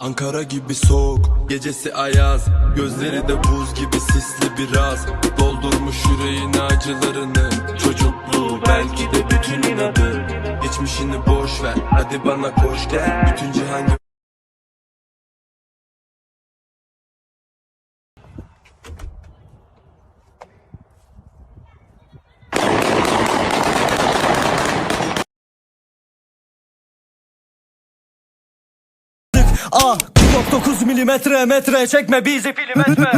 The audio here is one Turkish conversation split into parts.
Ankara gibi soğuk, gecesi ayaz. Gözleri de buz gibi sisli biraz. Doldurmuş yüreğin acılarını. Çocukluğu belki de bütün inadı. Geçmişini boş ver, hadi bana koş gel. Bütün cihan gö- A 49 milimetre metre çekme bizi film etme.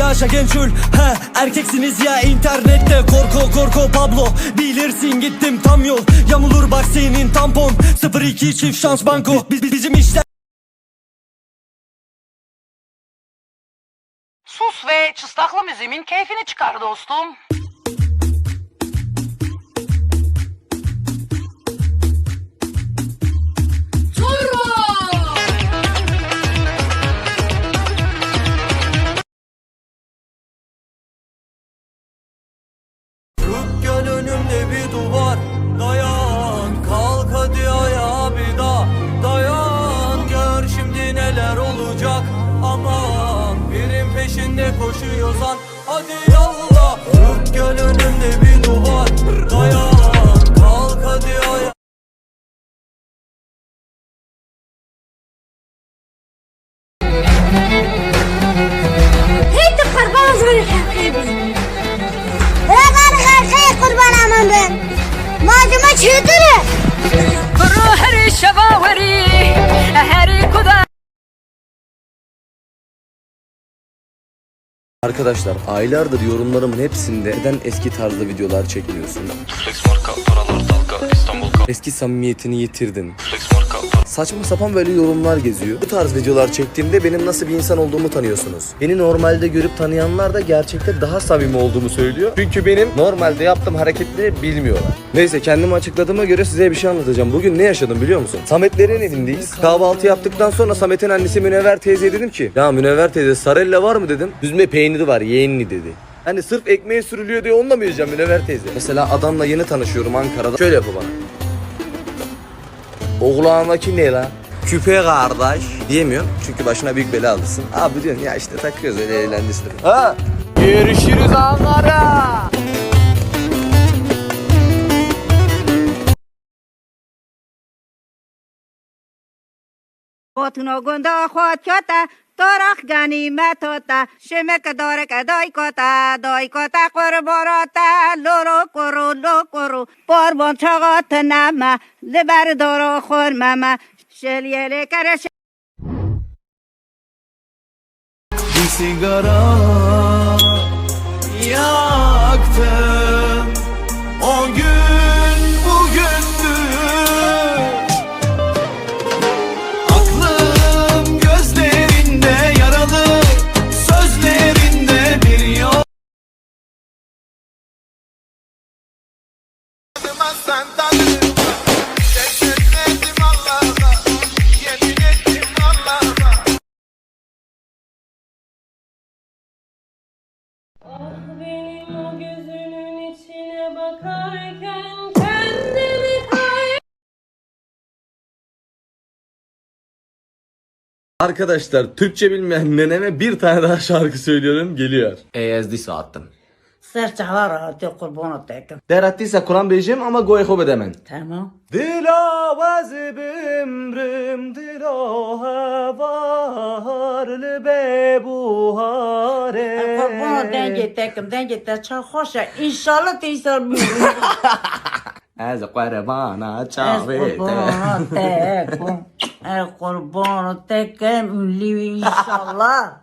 Yaşa gençül he erkeksiniz ya internette. Korko korko Pablo bilirsin gittim tam yol. Yamulur bak senin tampon. 02 çift şans banko. Biz, biz- bizim işler Sus ve çıstaklı müziğimin keyfini çıkar dostum. koşuyorsan Hadi yallah. Yok gel önümde bir duvar Dayan. Kalk hadi ayağa Hadi kurbanız beni hakibi Öğren ben. Macuma çığdır Arkadaşlar aylardır yorumlarımın hepsinde neden eski tarzda videolar çekmiyorsun? Eski samimiyetini yitirdin. Saçma sapan böyle yorumlar geziyor. Bu tarz videolar çektiğimde benim nasıl bir insan olduğumu tanıyorsunuz. Beni normalde görüp tanıyanlar da gerçekte daha samimi olduğumu söylüyor. Çünkü benim normalde yaptığım hareketleri bilmiyorlar. Neyse kendimi açıkladığıma göre size bir şey anlatacağım. Bugün ne yaşadım biliyor musun? Sametlerin evindeyiz. Kahvaltı yaptıktan sonra Samet'in annesi Münevver teyzeye dedim ki Ya Münevver teyze sarella var mı dedim. Üzme peyniri var yeğenli dedi. Hani sırf ekmeğe sürülüyor diye onunla mı yiyeceğim Münevver teyze? Mesela adamla yeni tanışıyorum Ankara'da. Şöyle yapı bana. O kulağındaki ne lan? Küpe kardeş diyemiyorum çünkü başına büyük bela alırsın. Abi diyorum ya işte takıyoruz öyle eğlencesin. Ha! Görüşürüz Ankara! Otun ogunda hot köta تارخ گنیمت تا شمک داره که دای کتا دای کتا قرباراتا لورو کرو لو کرو باربان چاقات نما لبر دارو خورمما شلیله کرش Arkadaşlar Türkçe bilmeyen neneme bir tane daha şarkı söylüyorum geliyor. Eyezdi saatim. در اتیسا کلام بیجیم اما گوی خوب دامن. من تمام. دیلا وزی بمرم دلا هوار لبه بوهاره. قربان دنگی تکم دنگی تا چا خوشه. انشالله تیسار بیرون از قربانا چاوی تکم. قربان تکم. لیوی انشالله.